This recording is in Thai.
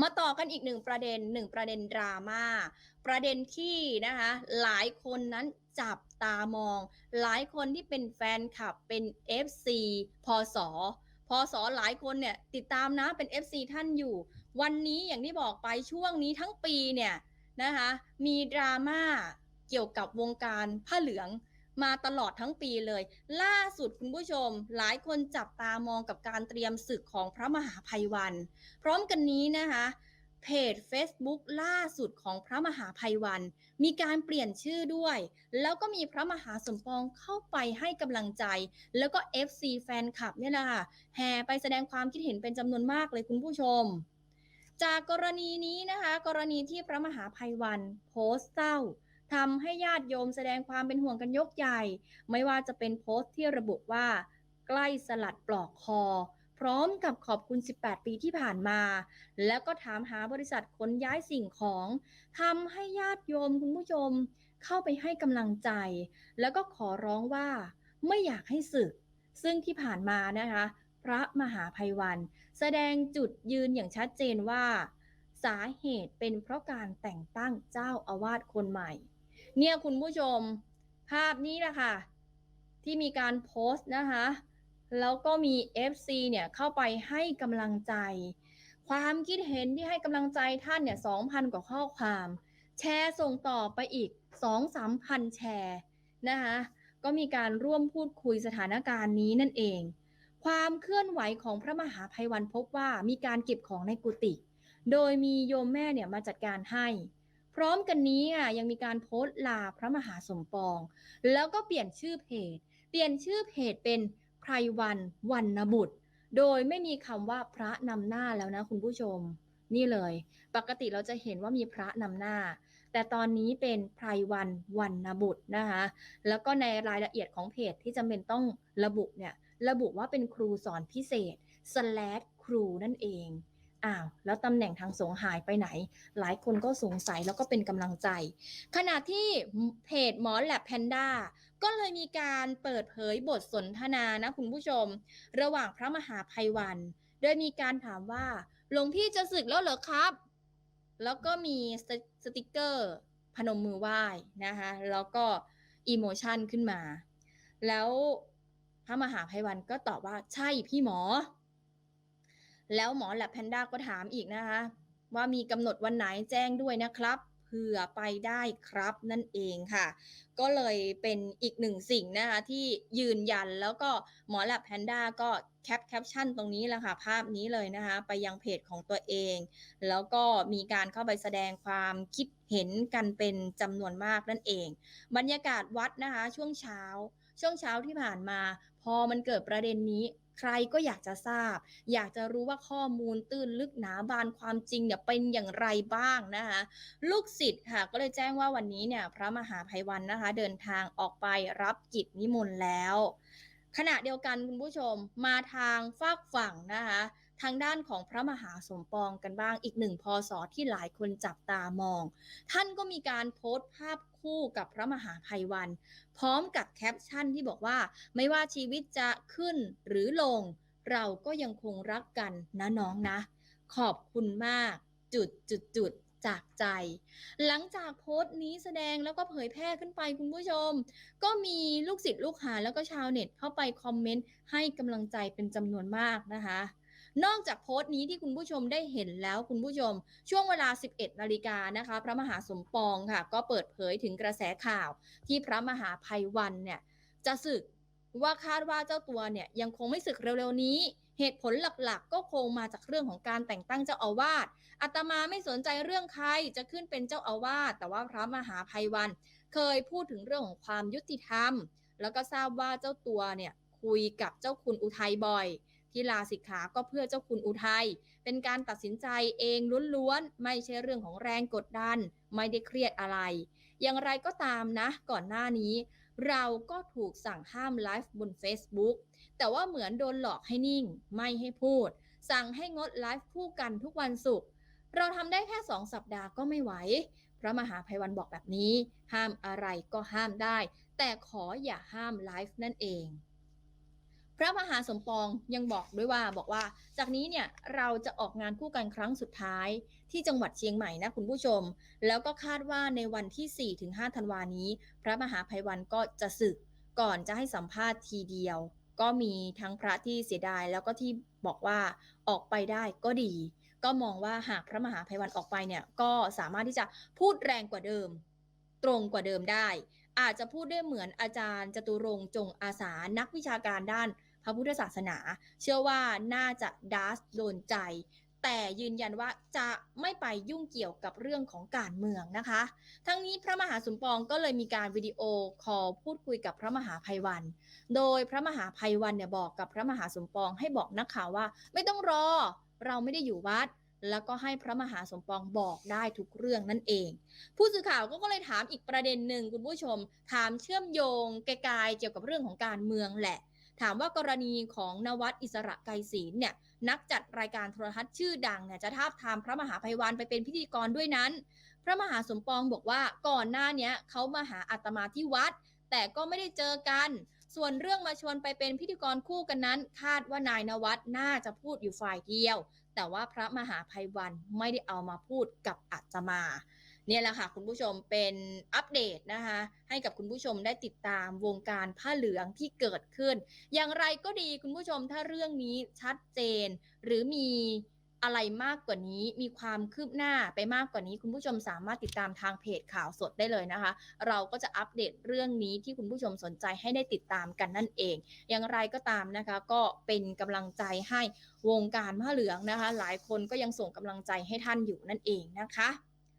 มาต่อกันอีกหนึ่งประเด็นหนึ่งประเด็นดราม่าประเด็นที่นะคะหลายคนนั้นจับตามอง หลายคนที่เป็นแฟนคลับเป็น FC พศพศหลายคนเนี่ยติดตามนะเป็น FC ท่านอยู่ วันนี้อย่างที่บอกไปช่วงนี้ทั้งปีเนี่ยนะคะมีดราม่าเกี่ยวกับวงการผ้าเหลือง มาตลอดทั้งปีเลย ล่าสุดคุณผู้ชม หลายคนจับตามองกับการเตรียมศึกของพระมหาภัยวัน พร้อมกันนี้นะคะเพจ Facebook ล่าสุดของพระมหาภัยวัน มีการเปลี่ยนชื่อด้วย แล้วก็มีพระมหาสมปองเข้าไปให้กำลังใจ แล้วก็ FC แฟนคลับเนี่ยแหละค่ะแห่ไปแสดงความคิดเห็นเป็นจำนวนมากเลยคุณผู้ชม จากกรณีนี้นะคะ กรณีที่พระมหาภัยวันโพสต์เศร้า ทำให้ญาติโยมแสดงความเป็นห่วงกันยกใหญ่ ไม่ว่าจะเป็นโพสต์ที่ระบุว่า ใกล้สลัดปลอกคอ พร้อมกับขอบคุณ 18 ปีที่ผ่านมา แล้วก็ถามหาบริษัทขนย้ายสิ่งของทำให้ญาติโยมคุณผู้ชม เข้าไปให้กำลังใจ แล้วก็ขอร้องว่า ไม่อยากให้สึก ซึ่งที่ผ่านมานะคะ พระมหาภัยวัน แสดงจุดยืนอย่างชัดเจนว่า สาเหตุเป็นเพราะการแต่งตั้งเจ้าอาวาสคนใหม่ เนี่ยคุณผู้ชมภาพนี้แหละค่ะ ที่มีการโพสต์นะคะ แล้วก็มี FC เนี่ยเข้าไปให้กำลังใจ ความคิดเห็นที่ให้กำลังใจท่านเนี่ย2,000 กว่าข้อความ แชร์ส่งต่อไปอีก 2-3พันแชร์นะคะก็มีการร่วมพูดคุยสถานการณ์นี้นั่นเอง ความเคลื่อนไหวของพระมหาภัยวันพบว่ามีการเก็บของในกุฏิโดยมีโยมแม่เนี่ยมาจัดการให้ พร้อมกันนี้อะยังมีการโพสต์ลาพระมหาสมปอง แล้วก็เปลี่ยนชื่อเพจ เปลี่ยนชื่อเพจเป็นไพรวันวันนบุตร โดยไม่มีคำว่าพระนำหน้าแล้วนะคุณผู้ชม นี่เลย ปกติเราจะเห็นว่ามีพระนำหน้า แต่ตอนนี้เป็นไพรวันวันนบุตรนะคะแล้วก็ในรายละเอียดของเพจที่จำเป็นต้องระบุเนี่ยระบุว่าเป็นครูสอนพิเศษ slash ครูนั่นเอง อ้าวแล้วตำแหน่งทางสงฆ์หายไปไหน หลายคนก็สงสัยแล้วก็เป็นกำลังใจ ขณะที่เพจหมอแลบแพนด้าก็เลยมีการเปิดเผยบทสนทนานะคุณผู้ชม ระหว่างพระมหาภัยวัน โดยมีการถามว่าหลวงพี่จะศึกแล้วเหรอครับ แล้วก็มีสติสติกเกอร์พนมมือไหว้นะคะแล้วก็อีโมชันขึ้นมา แล้วพระมหาภัยวันก็ตอบว่าใช่พี่หมอ แล้วหมอแลบแพนด้าก็ถามอีกนะคะ ว่ามีกำหนดวันไหนแจ้งด้วยนะครับเผื่อไปได้ครับนั่นเองค่ะ ก็เลยเป็นอีกหนึ่งสิ่งนะคะที่ยืนยันแล้วก็หมอแลบแพนด้าก็แคปแคปชั่นตรงนี้แหละค่ะ ภาพนี้เลยนะคะ ไปยังเพจของตัวเอง แล้วก็มีการเข้าไปแสดงความคิดเห็นกันเป็นจำนวนมากนั่นเอง บรรยากาศวัดนะคะ ช่วงเช้า ช่วงเช้าที่ผ่านมา พอมันเกิดประเด็นนี้ ใครก็อยากจะทราบ อยากจะรู้ว่าข้อมูลตื้นลึกหนาบานความจริงเนี่ยเป็นอย่างไรบ้างนะคะลูกศิษย์ค่ะก็เลยแจ้งว่าวันนี้เนี่ยพระมหาภัยวันนะคะ เดินทางออกไปรับกิจนิมนต์แล้ว ขณะเดียวกันคุณผู้ชมมาทางฝากฝั่งนะคะ ทางด้านของพระมหาสมปองกันบ้างอีกหนึ่งพศที่หลายคนจับตามอง ท่านก็มีการโพสต์ภาพคู่กับพระมหาภัยวัน พร้อมกับแคปชั่นที่บอกว่า ไม่ว่าชีวิตจะขึ้นหรือลง เราก็ยังคงรักกันนะน้องนะ ขอบคุณมากจุดจุดจุดจากใจ หลังจากโพสต์นี้แสดงแล้วก็เผยแพร่ขึ้นไปคุณผู้ชม ก็มีลูกศิษย์ลูกหาแล้วก็ชาวเน็ตเข้าไปคอมเมนต์ให้กำลังใจเป็นจำนวนมากนะคะ นอกจากโพสต์นี้ที่คุณผู้ชมได้เห็นแล้วคุณผู้ชม ช่วงเวลา 11 นาฬิกานะคะ พระมหาสมปองค่ะ ก็เปิดเผยถึงกระแสข่าวที่พระมหาภัยวันเนี่ยจะศึกว่าคาดว่าเจ้าตัวเนี่ยยังคงไม่ศึกเร็วๆนี้ เหตุผลหลักๆ ก็คงมาจากเรื่องของการแต่งตั้งเจ้าอาวาสอาตมาไม่สนใจเรื่องใครจะขึ้นเป็นเจ้าอาวาสแต่ว่าพระมหาภัยวัน เคยพูดถึงเรื่องของความยุติธรรม แล้วก็ทราบว่าเจ้าตัวเนี่ยคุยกับเจ้าคุณอุทัยบ่อย ที่ลาสิกขาก็เพื่อเจ้าคุณอุทัย เป็นการตัดสินใจเองล้วนๆ ไม่ใช่เรื่องของแรงกดดัน ไม่ได้เครียดอะไร อย่างไรก็ตามนะ ก่อนหน้านี้ เราก็ถูกสั่งห้ามไลฟ์บน Facebook แต่ว่าเหมือนโดนหลอกให้นิ่ง ไม่ให้พูด สั่งให้งดไลฟ์คู่กันทุกวันศุกร์ เราทำได้แค่สองสัปดาห์ก็ไม่ไหว พระมหาภัยวันบอกแบบนี้ ห้ามอะไรก็ห้ามได้ แต่ขออย่าห้ามไลฟ์นั่นเอง ระมหาสมปองยังบอกด้วยว่าบอกว่า จากนี้เนี่ยเราจะออกงานคู่กันครั้งสุดท้าย ที่จังหวัดเชียงใหม่นะคุณผู้ชม แล้วก็คาดว่าในวันที่ 4-5ธันวานี้ พระมหาภัยวันก็จะศึกก่อนจะให้สัมภาษณ์ทีเดียว ก็มีทั้งพระที่เสียดายแล้วก็ที่บอกว่าออกไปได้ก็ดี ก็มองว่าหากพระมหาภัยวันออกไปเนี่ยก็สามารถที่จะพูดแรงกว่าเดิม ตรงกว่าเดิมได้ อาจจะพูดได้เหมือนอาจารย์จตุรงจงอาสานักวิชาการด้าน พระพุทธศาสนา เชื่อว่าน่าจะดัสโดนใจ แต่ยืนยันว่าจะไม่ไปยุ่งเกี่ยวกับเรื่องของการเมืองนะคะ ทั้งนี้พระมหาสมปองก็เลยมีการวิดีโอคอลพูดคุยกับพระมหาภัยวัน โดยพระมหาภัยวันเนี่ยบอกกับพระมหาสมปองให้บอกนักข่าวว่า ไม่ต้องรอ เราไม่ได้อยู่วัดแล้วก็ให้พระมหาสมปองบอกได้ทุกเรื่องนั่นเอง ผู้สื่อข่าวก็เลยถามอีกประเด็นหนึ่งคุณผู้ชม ถามเชื่อมโยงไกลๆเกี่ยวกับเรื่องของการเมืองแหละ ถามว่ากรณีของนวัดอิสระไกรศีลเนี่ยนักจัดรายการโทรทัศน์ชื่อดังเนี่ยจะทาบทามพระมหาภัยวันไปเป็นพิธีกรด้วยนั้น พระมหาสมปองบอกว่าก่อนหน้าเนี้ยเขามาหาอาตมาที่วัด แต่ก็ไม่ได้เจอกัน ส่วนเรื่องมาชวนไปเป็นพิธีกรคู่กันนั้น คาดว่านายนวัดน่าจะพูดอยู่ฝ่ายเดียว แต่ว่าพระมหาภัยวันไม่ได้เอามาพูดกับอาตมา เนี่ยแหละค่ะคุณผู้ชมเป็นอัปเดตนะคะให้กับคุณผู้ชมได้ติดตามวงการผ้าเหลืองที่เกิดขึ้น อย่างไรก็ดีคุณผู้ชมถ้าเรื่องนี้ชัดเจน หรือมีอะไรมากกว่านี้มีความคืบหน้าไปมากกว่านี้ คุณผู้ชมสามารถติดตามทางเพจข่าวสดได้เลยนะคะ เราก็จะอัปเดตเรื่องนี้ที่คุณผู้ชมสนใจให้ได้ติดตามกันนั่นเอง อย่างไรก็ตามนะคะ ก็เป็นกำลังใจให้วงการผ้าเหลืองนะคะ หลายคนก็ยังส่งกำลังใจให้ท่านอยู่นั่นเองนะคะ